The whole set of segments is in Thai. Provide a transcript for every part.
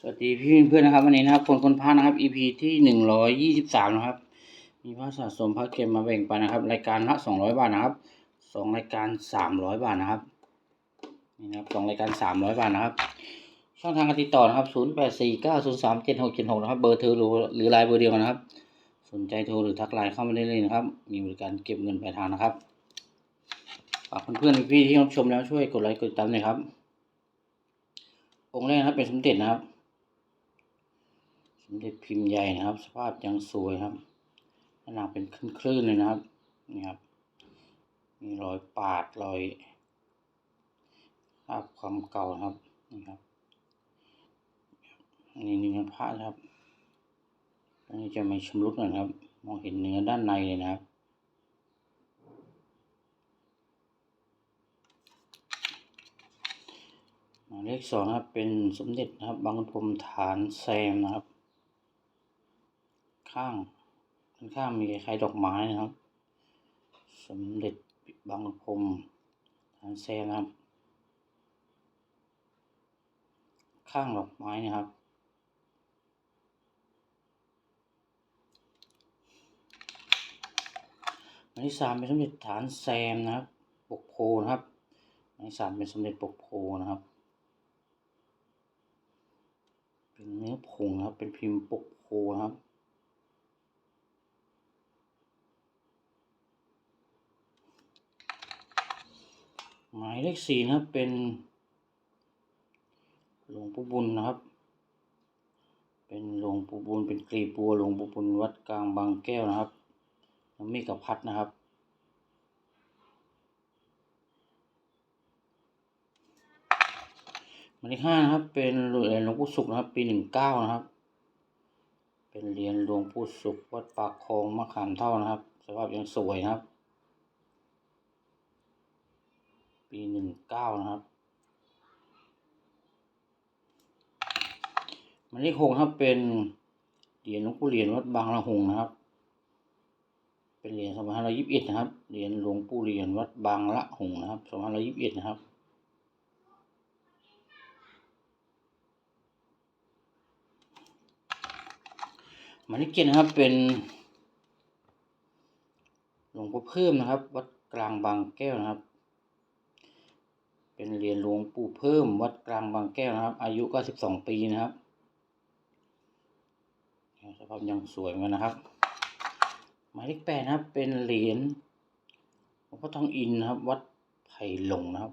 สวัสดีพี่เพื่อนๆนะครับวันนี้นะครับคนคนพานะครับ EP ที่หนึ่งร้อยยี่สิบสามนะครับ มีพระสะสมพระเกมมาแบ่งปันนะครับ รายการละสองร้อยบาทนะครับสองรายการสามร้อยบาทนะครับนี่นะครับสองรายการสามร้อยบาทนะครับ ช่องทางการติดต่อนะครับศูนย์แปดสี่เก้าศูนย์สามเจ็ดหกเจ็ดหกนะครับเบอร์โทรหรือหรือไลน์เบอร์เดียวนะครับ สนใจโทรหรือทักไลน์เข้ามาได้เลยนะครับ มีบริการเก็บเงินปลายทางนะครับฝากเพื่อนๆพี่ๆที่รับชมแล้วช่วยกดไลค์กดติดตามหน่อยครับองค์แรกนะครับเป็นสมเด็จนะครับ มเด็จพิมพ์ใหญ่นะครับ สภาพยังสวยครับขนาดเป็นคลื่นๆเลยนะครับนี่ครับ มีรอยปาดรอยภาพความเก่าครับนี่ครับอันนี้เนื้อผ้าครับอันนี้จะไม่ชำรุดนะครับ มองเห็นเนื้อด้านในเลยนะครับหมายเลขสองครับเป็นสมเด็จนะครับบางพรมฐานแซมนะครับ ข้างด้านข้างมีคล้ายดอกไม้นะครับ สมเด็จบางพรมฐานแซมครับ ข้างดอกไม้นะครับหมายที่สามเป็นสมเด็จฐานแซมนะครับ ปกโพนะครับหมายที่สามเป็นสมเด็จปกโพนะครับ เป็นเนื้อผงนะครับ เป็นพิมพ์ปกโพนะครับ หมายเลขสี่นะครับเป็นหลวงปู่บุญนะครับ เป็นหลวงปู่บุญเป็นกลีบัวหลวงปู่บุญวัดกลางบางแก้วนะครับน้ำมีกับพัดนะครับหมายเลขห้านะครับ เป็นเหรียญหลวงปู่ศุกร์นะครับ ปีหนึ่งเก้านะครับ เป็นเหรียญหลวงปู่ศุกร์วัดปากคลองมะขามเท่านะครับสภาพยังสวยนะครับ ปีหนึ่งเก้านะครับมายเลขหกนะครับเป็นเหรียญหลวงปู่เหรียญวัดบางละหงนะครับ เป็นเหรียญสองพันห้าร้อยยิบเอ็ดนะครับ เหรียญหลวงปู่เหรียญวัดบางละหงนะครับสองพันห้าร้อยยิบเอ็ดนะครับมายเลขเจ็ดนะครับเป็นหลวงปู่เพิ่มนะครับ วัดกลางบางแก้วนะครับ เป็นเหรียญหลวงปู่เพิ่มวัดกลางบางแก้วนะครับ อายุก็สิบสองปีนะครับสภาพยังสวยเหมือนกันนะครับ หมายเลขแปดนะครับ เป็นเหรียญหลวงพ่อทองอินนะครับ วัดไผ่หลงนะครับ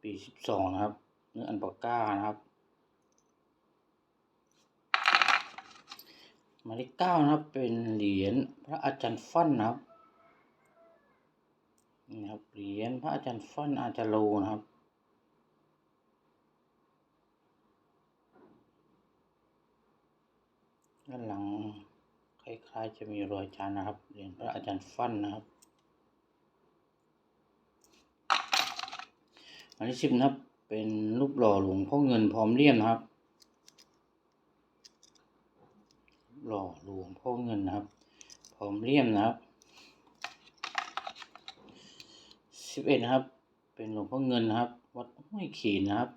ปีสิบสองนะครับ เนื้ออันปาก้านะครับหมายเลขเก้านะครับ เป็นเหรียญพระอาจารย์ฟั่นนะครับ นี่นะครับเหรียญพระอาจารย์ฟั่นอาจารย์โลนะครับ ด้านหลังคล้ายๆจะมีรอยจานนะครับเหรียญพระอาจารย์ฟั่นนะครับหมายเลขสิบนะครับ เป็นรูปหล่อหลวงพ่อเงินพร้อมเลี่ยมนะครับ หล่อหลวงพ่อเงินนะครับ พร้อมเลี่ยมนะครับ สิบเอ็ดนะครับ เป็นหลวงพ่อเงินนะครับ วัดห้วยขีนนะครับ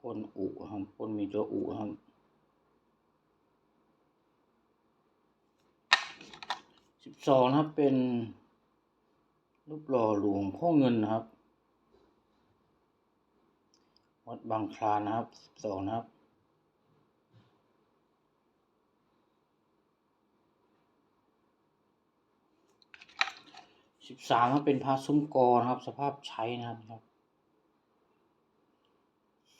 ก้นอุครับก้นมีตัวอุครับสิบสองนะครับเป็นรูปหล่อหลวงพ่อเงินนะครับ วัดบางคลานนะครับสิบสองนะครับ สิบสามครับเป็นพระซุ้มกอนะครับ สภาพใช้นะครับ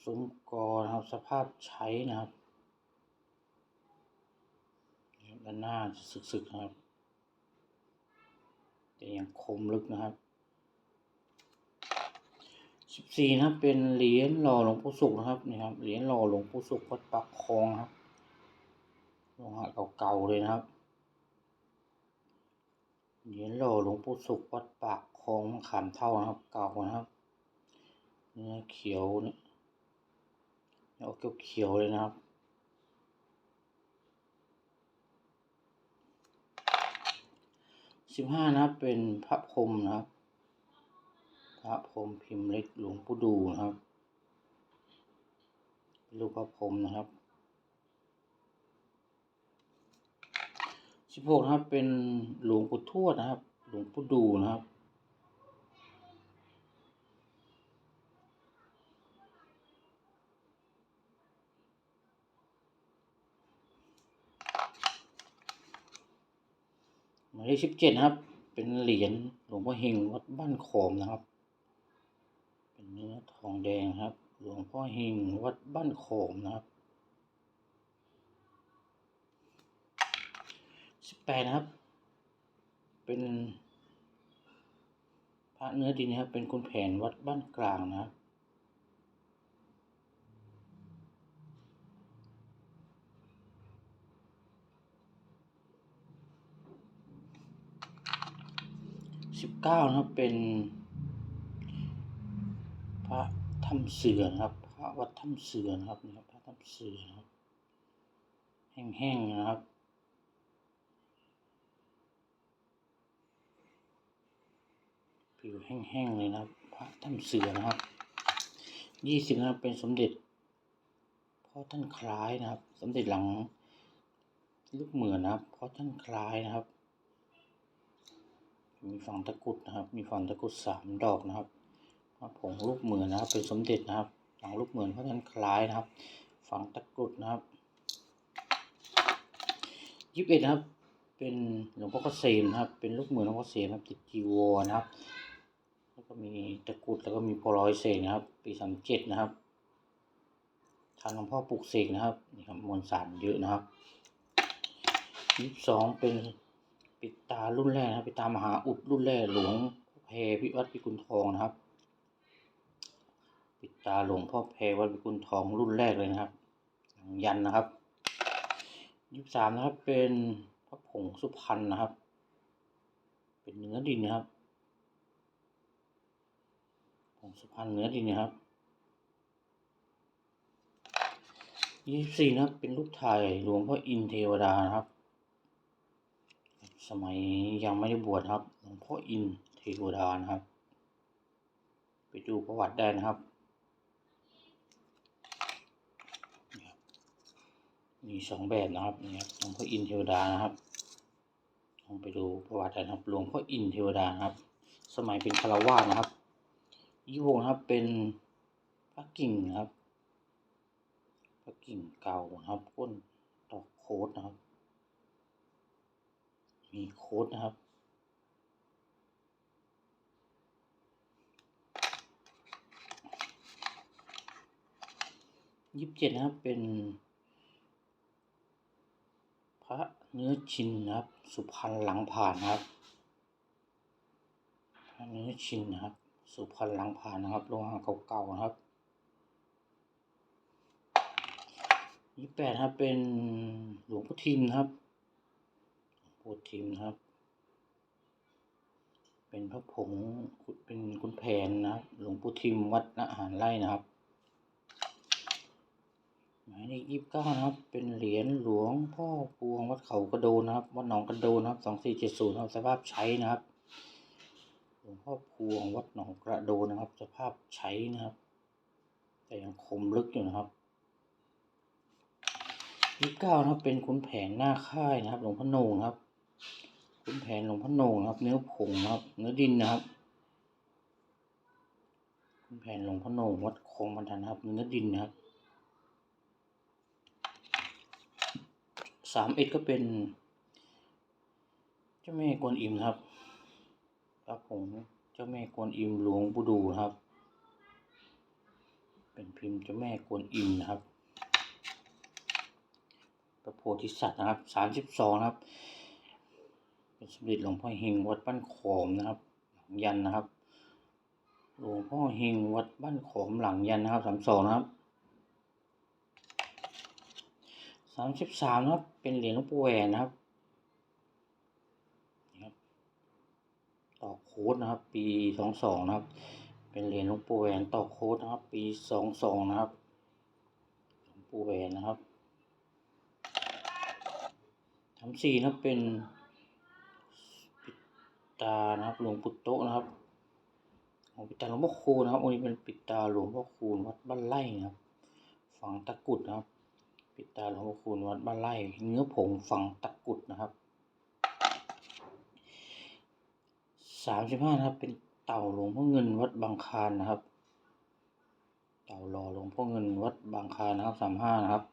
ซุ้มกอนะครับ สภาพใช้นะครับด้านหน้าจะสึกๆนะครับแต่ยังคมลึกนะครับสิบสี่นะครับเป็นเหรียญหล่อหลวงปู่ศุกร์นะครับนี่ครับเหรียญหล่อหลวงปู่ศุกร์วัดปักคลองครับโลหะเก่าๆเลยนะครับ เหรียญหล่อหลวงปู่ศุกร์วัดปากคลองขามเท่านะครับเก่านะครับเนื้อเขียวเนี่ยออกเขียวๆเลยนะครับสิบห้านะครับเป็นพระพรหมนะครับ พระพรหมพิมพ์เล็กหลวงปู่ดูนะครับรูปพระพรหมนะครับ สิบหกนะครับเป็นหลวงปู่ทวดนะครับ หลวงปู่ดูนะครับหมายเลขสิบเจ็ดนะครับ เป็นเหรียญหลวงพ่อเฮงวัดบ้านโขมนะครับ เป็นเนื้อทองแดงครับ หลวงพ่อเฮงวัดบ้านโขมนะครับ สิบแปดนะครับ เป็นพระเนื้อดินนะครับ เป็นคุณแผนวัดบ้านกลางนะครับสิบเก้านะครับเป็นพระถ้ำเสือนะครับ พระวัดถ้ำเสือนะครับนี่ครับพระถ้ำเสือนะครับ แห้งๆนะครับ ผิวแห้งๆเลยนะครับ พระถ้ำเสือนะครับยี่สิบนะครับเป็นสมเด็จพ่อท่านคล้ายนะครับ สมเด็จหลังลูกเหมือนนะครับพ่อท่านคล้ายนะครับ มีฝั่งตะกุดนะครับ มีฝั่งตะกุดสามดอกนะครับพระผงลูกเหมือนนะครับ เป็นสมเด็จนะครับ หลังลูกเหมือนพระท่านคล้ายนะครับ ฝั่งตะกุดนะครับยี่สิบเอ็ดนะครับ เป็นหลวงพ่อเกษมนะครับ เป็นลูกเหมือนหลวงพ่อเกษมนะครับติดจีวรนะครับ แล้วก็มีตะกุดแล้วก็มีโพลอยเสกนะครับ ปีสามเจ็ดนะครับทางหลวงพ่อปลูกเสกนะครับนี่ครับมวลสารเยอะนะครับยี่สิบสองเป็นปิดตารุ่นแรกนะครับปิดตามหาอุดรุ่นแรกหลวงแพรพิวัตรพิกุลทองนะครับ ปิดตาหลวงพ่อแพรวัดพิกุลทองรุ่นแรกเลยนะครับยันนะครับยี่สิบสามนะครับเป็นพระผงสุพรรณนะครับ เป็นเนื้อดินนะครับ ผงสุพรรณเนื้อดินนะครับยี่สี่นะครับ เป็นรูปถ่ายหลวงพ่ออินเทวดานะครับ สมัยยังไม่ได้บวชครับ หลวงพ่ออินเทวดานะครับ ไปดูประวัติได้นะครับ มีสองแบบนะครับนี่ครับหลวงพ่ออินเทวดานะครับลองไปดูประวัติได้นะครับ หลวงพ่ออินเทวดานะครับ สมัยเป็นคารวาสนะครับ ยี่วงนะครับเป็นพระกิ่งนะครับพระกิ่งเก่านะครับก้นดอกโคดนะครับ มีโค้ดนะครับยี่สิบเจ็ดนะครับเป็น พระเนื้อชินนะครับ สุพรรณหลังผ่านนะครับพระเนื้อชินนะครับ สุพรรณหลังผ่านนะครับโลหะเก่าๆนะครับยี่แปดครับเป็นหลวงพ่อทิมนะครับหลวงพ่อทิมนะครับ เป็นพระผงเป็นคุณแผนนะครับหลวงปู่ทิมวัดอาหารไร่นะครับหมายเลขยี่สิบเก้านะครับ เป็นเหรียญหลวงพ่อพวงวัดเขากระโดนนะครับ วัดหนองกระโดนนะครับสองสี่เจ็ดศูนย์ครับสภาพใช้นะครับ งพ่อพวงวัดหนองกระโดนนะครับ สภาพใช้นะครับ แต่ยังคมลึกอยู่นะครับยี่เก้านะครับเป็นขุนแผนหน้าค่ายนะครับ หลวงพ่อโหนงครับขุนแผนหลวงพ่อโหนงครับ เนื้อผงนะครับ เนื้อดินนะครับขุนแผนหลวงพ่อโหนงวัดคงบรรทันครับ เนื้อดินนะครับสามเอ็ดก็เป็นเจ้าแม่กวนอิมครับ ครับผมเจ้าแม่กวนอิมหลวงปู่ดูครับ เป็นพิมพ์เจ้าแม่กวนอิมนะครับพระโพธิสัตว์นะครับสามสิบสองนะครับ เป็นสมเด็จหลวงพ่อเฮงวัดบ้านขอมนะครับ หลังยันนะครับ หลวงพ่อเฮงวัดบ้านขอมหลังยันนะครับสามสองนะครับสามสิบสามนะครับ เป็นเหรียญหลวงปู่แหวนนะครับนี่ครับ ต่อโค้ดนะครับ ปีสองสองนะครับ เป็นเหรียญหลวงปู่แหวนต่อโค้ดนะครับ ปีสองสองนะครับหลวงปู่แหวนนะครับสามสี่นะเป็นปิดตานะครับหลวงปู่โตนะครับของปิดตาหลวงพ่อคูนะครับองค์นี้เป็นปิดตาหลวงพ่อคูณวัดบ้านไร่นะครับฝังตะกุดนะครับ ปิดตาหลวงพ่อคูณวัดบ้านไร่เนื้อผงฝังตะกุดนะครับ สามสิบห้านะครับ เป็นเต่าหลวงพ่อเงินวัดบางคานนะครับ เต่าหล่อหลวงพ่อเงินวัดบางคานนะครับสามห้านะครับ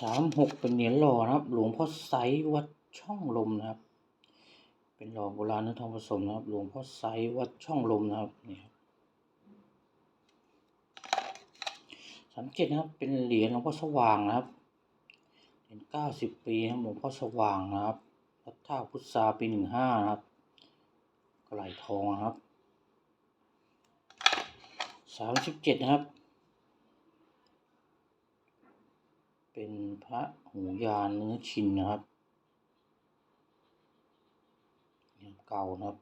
สามหกเป็นเหรียญหล่อนะครับ หลวงพ่อไซวัดช่องลมนะครับ เป็นหล่อโบราณเนื้อทองผสมนะครับ หลวงพ่อไซวัดช่องลมนะครับนี่ครับสามเจ็ดนะครับ เป็นเหรียญหลวงพ่อสว่างนะครับเหรียญเก้าสิบปีนะครับหลวงพ่อสว่างนะครับ วัดท่าพุทธาปีหนึ่งห้าครับกระไหลทองครับสามสิบเจ็ดนะครับ เป็นพระหูยานเนื้อชินนะครับยังเก่านะครับ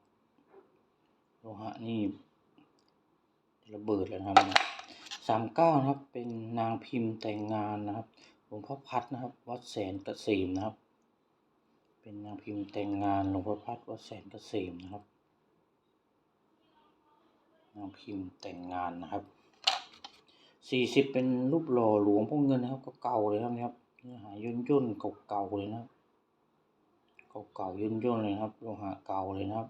โลหะนี่ระเบิดแล้วนะครับสามเก้านะครับ เป็นนางพิมพ์แต่งงานนะครับหลวงพ่อพัดนะครับ วัดแสนเกษมนะครับ เป็นนางพิมพ์แต่งงานหลวงพ่อพัดวัดแสนเกษมนะครับนางพิมพ์แต่งงานนะครับสี่สิบเป็นรูปหล่อหลวงพ่อเงินนะครับก็เก่าเลยครับนี่ยครับเนื้อหาย่นย่นเก่าๆเลยนะครับเก่าๆย่นย่นเลยครับโลหะเก่าเลยนะครับ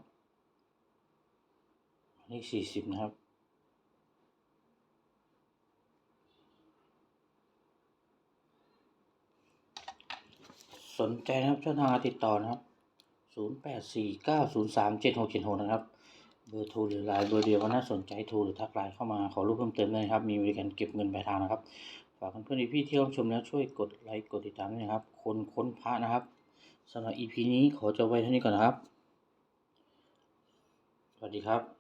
อันนี้สี่สิบนะครับ สนใจนะครับช่องทางติดต่อนะครับศูนย์แปดสี่เก้าศูนะครับ เบอร์โทรหรือไลน์เบอร์เดียวก็น่าสนใจโทรหรือทักไลน์เข้ามาขอรูปเพิ่มเติมได้นะครับ มีบริการเก็บเงินปลายทางนะครับ ฝากเพื่อนๆพี่ที่รับชมแล้วช่วยกดไลค์กดติดตามด้วยนะครับ คนค้นพระนะครับสำหรับ EP นี้ขอจบไว้เท่านี้ก่อนนะครับ สวัสดีครับ